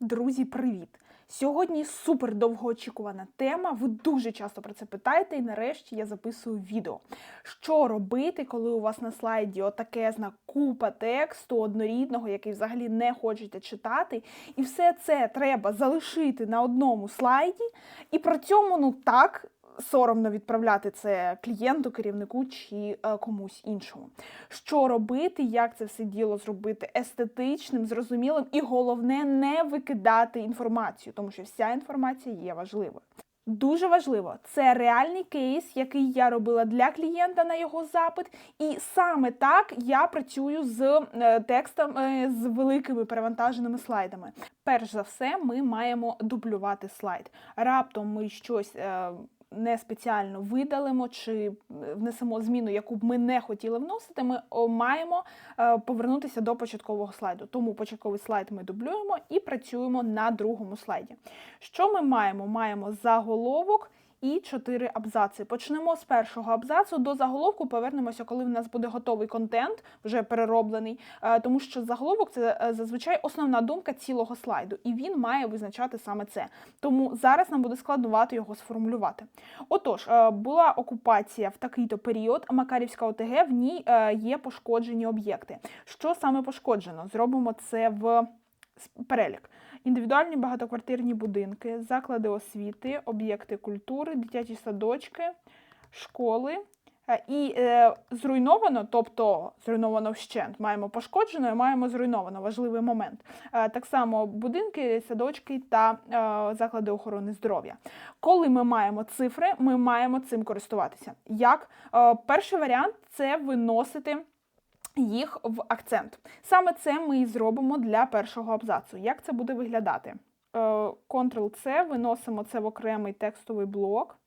Друзі, привіт! Сьогодні супер довгоочікувана тема. Ви дуже часто про це питаєте, і нарешті я записую відео. Що робити, коли у вас на слайді отакезна купа тексту однорідного, який взагалі не хочете читати, і все це треба залишити на одному слайді, і при цьому ну так. Соромно відправляти це клієнту, керівнику чи е, комусь іншому. Що робити, як це все діло зробити естетичним, зрозумілим, і головне не викидати інформацію, тому що вся інформація є важливою. Дуже важливо, це реальний кейс, який я робила для клієнта на його запит, і саме так я працюю з е, текстом е, з великими перевантаженими слайдами. Перш за все, ми маємо дублювати слайд. Раптом ми щось. Е, не спеціально видалимо чи внесемо зміну, яку б ми не хотіли вносити, ми маємо е, повернутися до початкового слайду. Тому початковий слайд ми дублюємо і працюємо на другому слайді. Що ми маємо? Маємо заголовок. І чотири абзаци. Почнемо з першого абзацу. До заголовку повернемося, коли в нас буде готовий контент, вже перероблений, е, тому що заголовок це е, зазвичай основна думка цілого слайду, і він має визначати саме це. Тому зараз нам буде складнувати його сформулювати. Отож, е, була окупація в такий-то період. Макарівська ОТГ в ній є пошкоджені об'єкти. Що саме пошкоджено? Зробимо це в перелік. Індивідуальні багатоквартирні будинки, заклади освіти, об'єкти культури, дитячі садочки, школи. Е, І е, зруйновано, тобто зруйновано вщент, маємо пошкоджено і маємо зруйновано важливий момент. Е, так само будинки, садочки та е, заклади охорони здоров'я. Коли ми маємо цифри, ми маємо цим користуватися. Як е, перший варіант це виносити їх в акцент. Саме це ми і зробимо для першого абзацу. Як це буде виглядати? Е, Ctrl-C, виносимо це в окремий текстовий блок.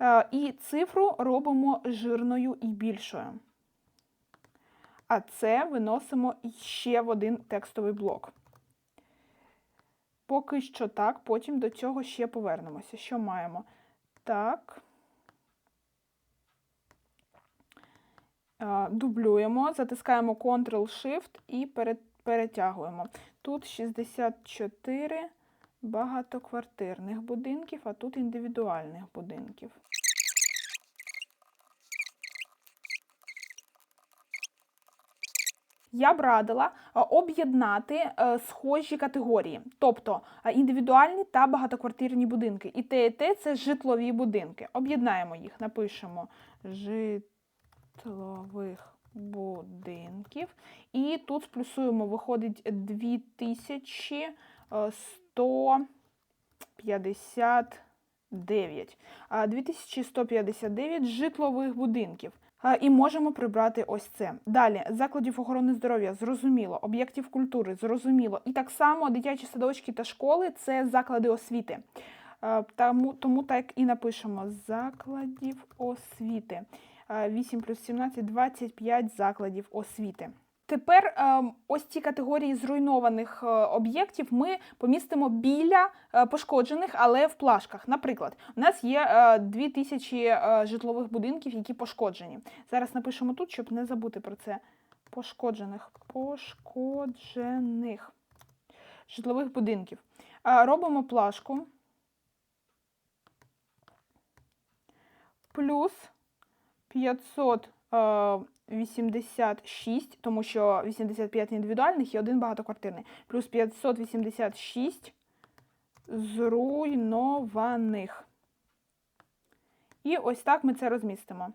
Е, І цифру робимо жирною і більшою. А це виносимо ще в один текстовий блок. Поки що так, потім до цього ще повернемося. Що маємо? Так. Дублюємо, затискаємо Ctrl-Shift і перетягуємо. Тут 64 багатоквартирних будинків, а тут індивідуальних будинків. Я б радила об'єднати е, схожі категорії, тобто е, індивідуальні та багатоквартирні будинки. І те, і те це житлові будинки. Об'єднаємо їх, напишемо житлових будинків. І тут сплюсуємо, виходить 2159. 2159 житлових будинків. І можемо прибрати ось це. Далі, закладів охорони здоров'я, зрозуміло, об'єктів культури, зрозуміло. І так само дитячі садочки та школи це заклади освіти. Тому, тому так і напишемо закладів освіти. 8 плюс 17, 25 закладів освіти. Тепер ось ці категорії зруйнованих е, об'єктів ми помістимо біля е, пошкоджених, але в плашках. Наприклад, у нас є 2000 е, житлових будинків, які пошкоджені. Зараз напишемо тут, щоб не забути про це. Пошкоджених. Пошкоджених житлових будинків. Робимо плашку. Плюс 500. 86, тому що 85 індивідуальних і один багатоквартирний, плюс 586 зруйнованих. І ось так ми це розмістимо.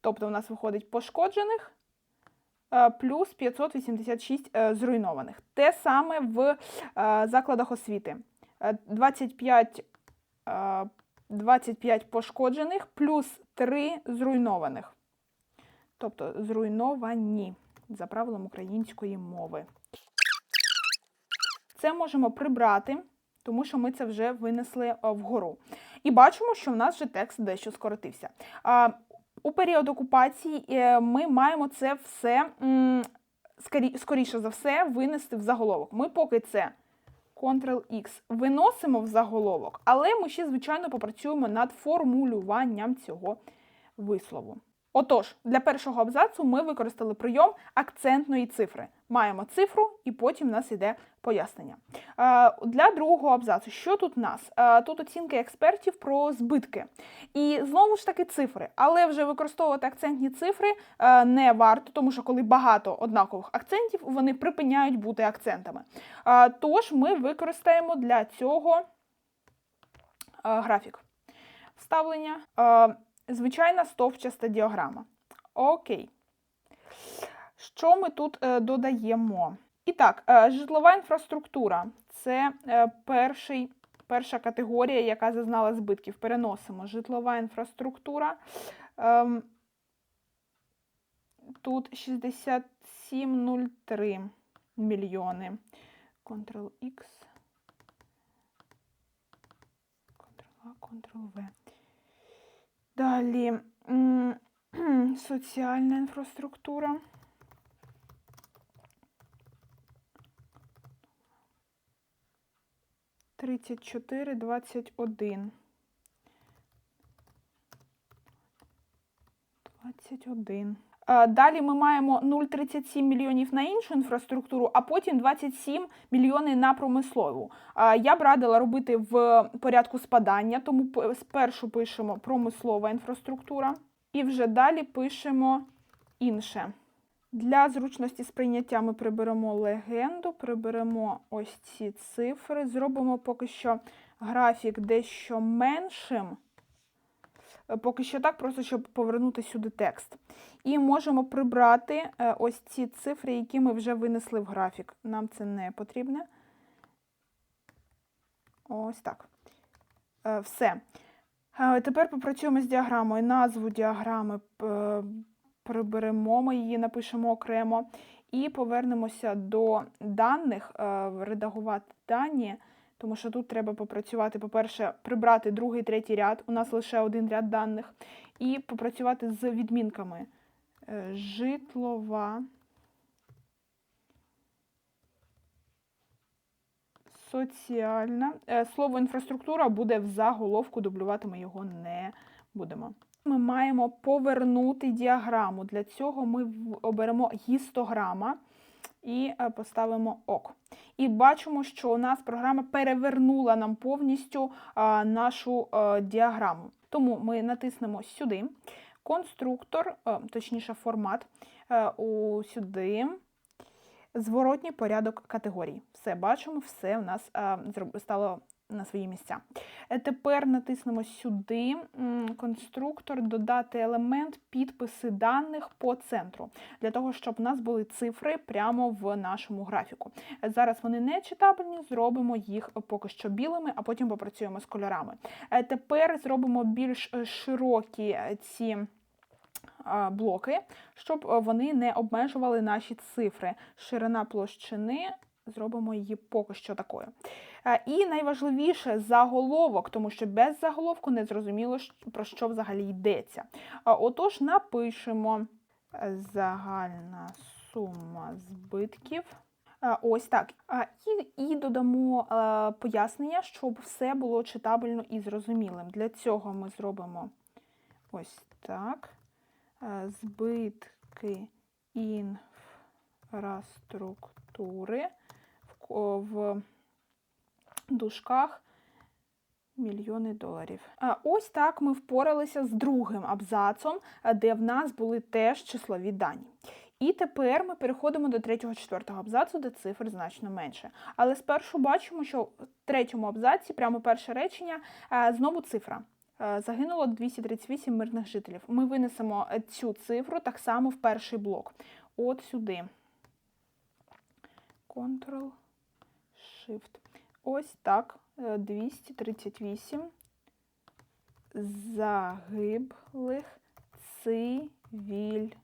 Тобто, у нас виходить пошкоджених плюс 586 зруйнованих. Те саме в закладах освіти. 25 25 пошкоджених плюс 3 зруйнованих. Тобто зруйновані за правилом української мови. Це можемо прибрати, тому що ми це вже винесли вгору. І бачимо, що в нас вже текст дещо скоротився. У період окупації е, ми маємо це все, скоріше за все, винести в заголовок. Ми поки це Ctrl-X виносимо в заголовок, але ми ще, звичайно, попрацюємо над формулюванням цього вислову. Отож, для першого абзацу ми використали прийом акцентної цифри. Маємо цифру, і потім в нас йде пояснення. Е, Для другого абзацу, що тут у нас? Е, Тут оцінки експертів про збитки. І знову ж таки цифри, але вже використовувати акцентні цифри е, не варто, тому що коли багато однакових акцентів, вони припиняють бути акцентами. Тож ми використаємо для цього графік. Вставлення. Звичайна стовпчаста діаграма. Окей. Що ми тут е, додаємо? І так, е, житлова інфраструктура це е, перший, перша категорія, яка зазнала збитків. Переносимо житлова інфраструктура. Ем, тут 67,03 мільйони. Ctrl-X. Ctrl-A, Ctrl-V. Далі соціальна інфраструктура. Тридцять чотири, двадцять один. Двадцять один. Е, Далі ми маємо 0,37 мільйонів на іншу інфраструктуру, а потім 27 мільйонів на промислову. Е, Я б радила робити в порядку спадання, тому спершу пишемо промислова інфраструктура і вже далі пишемо інше. Для зручності сприйняття ми приберемо легенду, приберемо ось ці цифри, зробимо поки що графік дещо меншим. Е, Поки що так, просто щоб повернути сюди текст. І можемо прибрати е, ось ці цифри, які ми вже винесли в графік. Нам це не потрібне. Ось так. Е, Все. Тепер попрацюємо з діаграмою. Назву діаграми приберемо, ми її напишемо окремо. І повернемося до даних, редагувати дані. Тому що тут треба попрацювати, по-перше, прибрати другий, третій ряд. У нас лише один ряд даних. І попрацювати з відмінками. Е, Житлова. Соціальна. Е, Слово інфраструктура буде в заголовку, дублювати ми його не будемо. Ми маємо повернути діаграму. Для цього ми оберемо гістограма і е, поставимо ок. І бачимо, що у нас програма перевернула нам повністю нашу е, діаграму. Тому ми натиснемо сюди. Конструктор, е, точніше, формат е, у сюди. Зворотній порядок категорій. Все бачимо, все у нас стало на свої місця. Е, Тепер натиснемо сюди конструктор, додати елемент підписи даних по центру, для того, щоб у нас були цифри прямо в нашому графіку. Е, Зараз вони не читабельні, зробимо їх поки що білими, а потім попрацюємо з кольорами. Е, Тепер зробимо більш широкі ці блоки, щоб вони не обмежували наші цифри. Ширина площини зробимо її поки що такою. Е, І найважливіше заголовок, тому що без заголовку не зрозуміло, про що взагалі йдеться. Отож, напишемо е, загальна сума збитків. Е, Ось так. І, і додамо пояснення, щоб все було читабельно і зрозумілим. Для цього ми зробимо ось так. Збитки інфраструктури в дужках мільйони доларів. Ось так ми впоралися з другим абзацом, е, де в нас були теж числові дані. І тепер ми переходимо до третього четвертого абзацу, де цифр значно менше. Але спершу бачимо, що в третьому абзаці, прямо перше речення, е, знову цифра. Е, Загинуло 238 мирних жителів. Ми винесемо цю цифру так само в перший блок. От сюди. Ctrl, Shift. Ось так. е, 238 загиблих цивільних.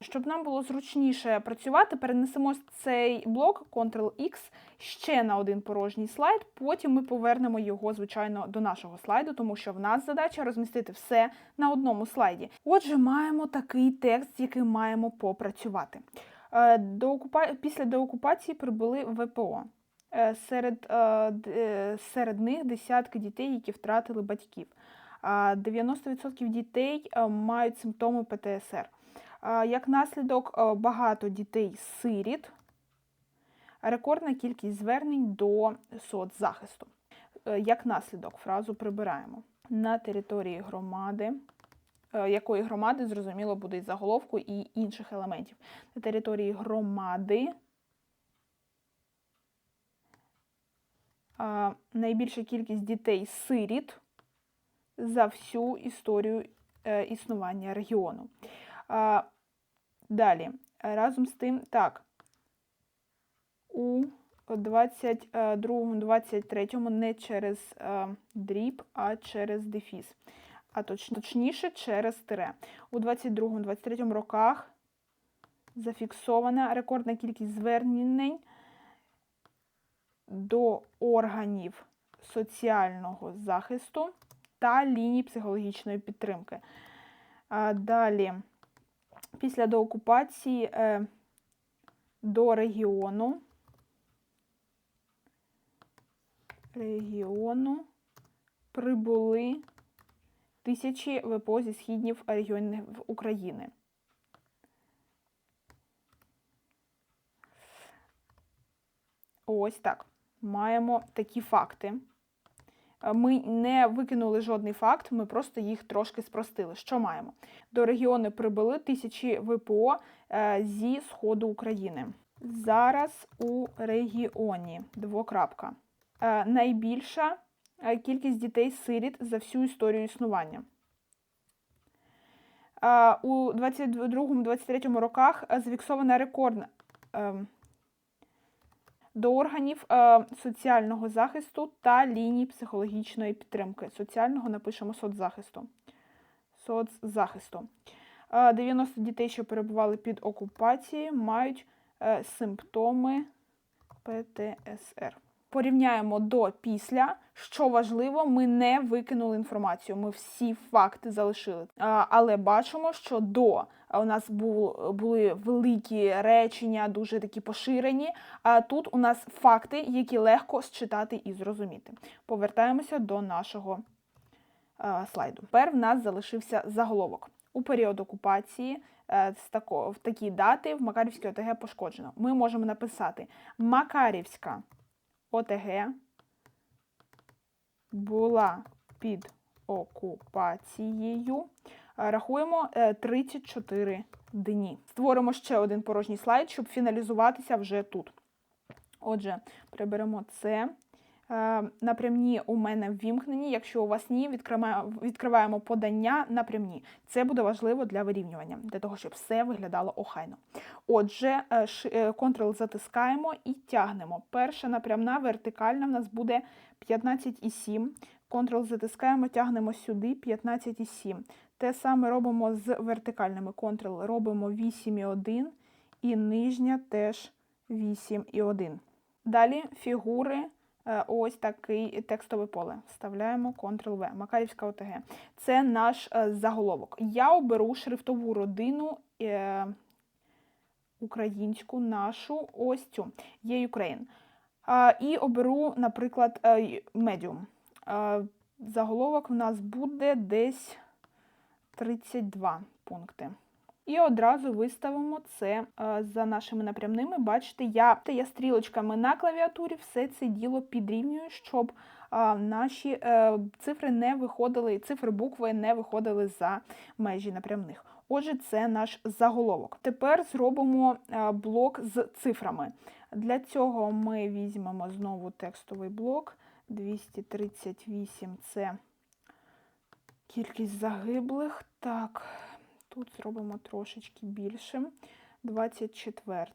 Щоб нам було зручніше працювати, перенесемо цей блок Ctrl-X ще на один порожній слайд. Потім ми повернемо його, звичайно, до нашого слайду, тому що в нас задача розмістити все на одному слайді. Отже, маємо такий текст, з яким маємо попрацювати. Е. Після деокупації прибули ВПО. Е, Серед, е, е, серед них десятки дітей, які втратили батьків. А, 90% дітей мають симптоми ПТСР. Як наслідок, багато дітей сиріт, рекордна кількість звернень до соцзахисту. Як наслідок, фразу прибираємо на території громади. Якої громади, зрозуміло, буде заголовку і інших елементів. На території громади найбільша кількість дітей-сиріт за всю історію е, існування регіону. Далі, разом з тим, так, у 22-23 не через е, дріб, а через дефіс. А точ- точніше через тире. У 22-23 роках зафіксована рекордна кількість звернень до органів соціального захисту та ліній психологічної підтримки. Далі, після деокупації е, до регіону, регіону прибули тисячі ВПО зі східнів регіонів України. Ось так. Маємо такі факти. Е, Ми не викинули жодний факт, ми просто їх трошки спростили. Що маємо? До регіону прибули тисячі ВПО е, зі сходу України. Зараз у регіоні двокрапка. Е, Найбільша кількість дітей-сиріт за всю історію існування. У 22-23 роках зафіксована рекордна ем, до органів е, соціального захисту та ліній психологічної підтримки. Соціального напишемо соцзахисту. Соцзахисту. Е, 90 дітей, що перебували під окупацією, мають е, симптоми ПТСР. Порівняємо до після. Що важливо, ми не викинули інформацію. Ми всі факти залишили. Але бачимо, що до у нас бу- були великі речення, дуже такі поширені. А тут у нас факти, які легко считати і зрозуміти. Повертаємося до нашого е, слайду. Тепер в нас залишився заголовок. У період окупації е, в такі дати в Макарівській ОТГ пошкоджено. Ми можемо написати Макарівська ОТГ була під окупацією. Е, Рахуємо е, 34 дні. Створимо ще один порожній слайд, щоб фіналізуватися вже тут. Отже, приберемо це. Е, Напрямні у мене ввімкнені. Якщо у вас ні, відкриваємо, подання напрямні. Це буде важливо для вирівнювання, для того, щоб все виглядало охайно. Отже, е, е, Ctrl затискаємо і тягнемо. Перша напрямна вертикальна в нас буде 15,7. Ctrl затискаємо, тягнемо сюди 15,7. Те саме робимо з вертикальними. Ctrl робимо 8,1 і нижня теж 8,1. Далі фігури. Е, Ось такий текстове поле. Вставляємо Ctrl-V. Макарівська ОТГ. Це наш е, заголовок. Я оберу шрифтову родину е, українську нашу ось цю. Є Ukraine. І оберу, наприклад, е, Medium. Заголовок в нас буде десь 32 пункти. І одразу виставимо це е, за нашими напрямними. Бачите, я, я стрілочками на клавіатурі все це діло підрівнюю, щоб наші е, цифри не виходили, цифри букви не виходили за межі напрямних. Отже, це наш заголовок. Тепер зробимо е, блок з цифрами. Для цього ми візьмемо знову текстовий блок. 238 це кількість загиблих. Так, тут зробимо трошечки більшим. 24.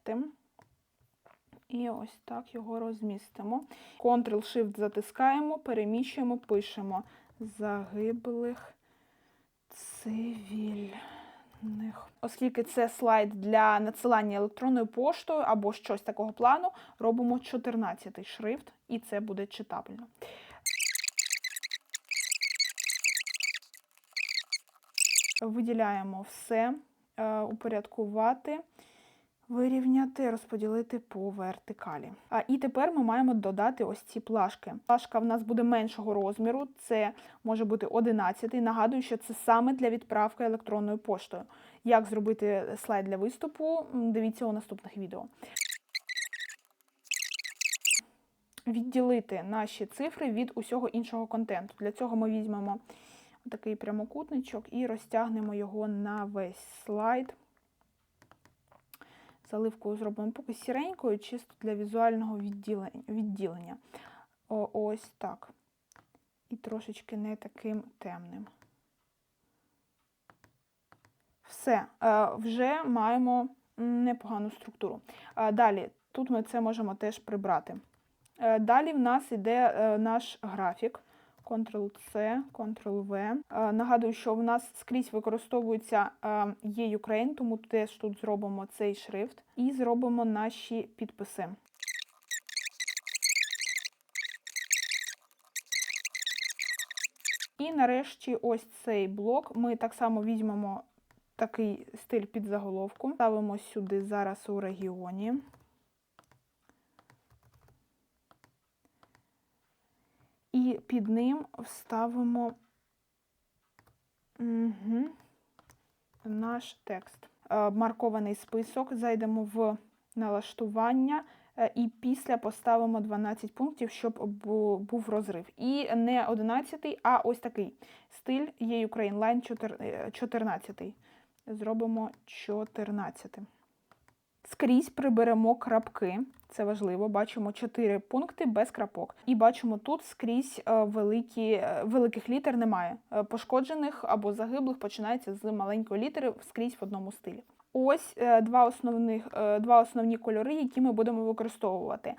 І ось так його розмістимо. Ctrl-Shift затискаємо, переміщуємо, пишемо загиблих цивільних. Оскільки це слайд для надсилання електронною поштою або щось такого плану, робимо 14 шрифт, і це буде читабельно. Виділяємо все, е, упорядкувати. Вирівняти, розподілити по вертикалі. А, і тепер ми маємо додати ось ці плашки. Плашка в нас буде меншого розміру, це може бути 11. Нагадую, що це саме для відправки електронною поштою. Як зробити слайд для виступу, дивіться у наступних відео. Відділити наші цифри від усього іншого контенту. Для цього ми візьмемо такий прямокутничок і розтягнемо його на весь слайд. Заливку зробимо поки сіренькою, чисто для візуального відділення. О, ось так. І трошечки не таким темним. Все, е, вже маємо непогану структуру. Е, Далі, тут ми це можемо теж прибрати. Е, Далі в нас йде наш графік. Ctrl-C, Ctrl-V. Е, Нагадую, що в нас скрізь використовується е, є Ukraine, тому теж тут зробимо цей шрифт і зробимо наші підписи. І нарешті ось цей блок. Ми так само візьмемо такий стиль під заголовку. Ставимо сюди зараз у регіоні. І під ним вставимо угу, наш текст. Е, Маркований список. Зайдемо в налаштування е, і після поставимо 12 пунктів, щоб був розрив. І не 11, а ось такий стиль є Ukraine Line 4 14. Зробимо 14. Скрізь приберемо крапки. Це важливо. Бачимо 4 пункти без крапок. І бачимо тут скрізь е, великі, е, великих літер немає. Е, Пошкоджених або загиблих починається з маленької літери скрізь в одному стилі. Ось два основних два основні кольори, які ми будемо використовувати: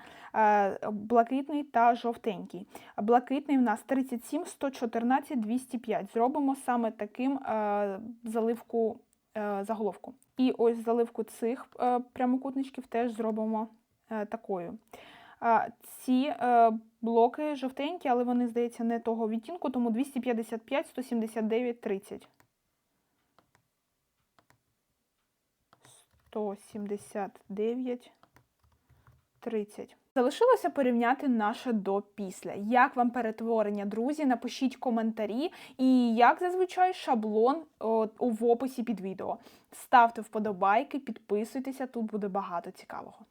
блакитний та жовтенький. Блакитний в нас 37, 114, 205. Зробимо саме таким заливку заголовку. І ось заливку цих е, прямокутничків теж зробимо е, такою. Ці е, блоки жовтенькі, але вони, здається, не того відтінку, тому 255, 179, 30. 179, 30. Залишилося порівняти наше до після. Як вам перетворення, друзі? Напишіть коментарі. І як зазвичай шаблон о, в описі під відео. Ставте вподобайки, підписуйтеся, тут буде багато цікавого.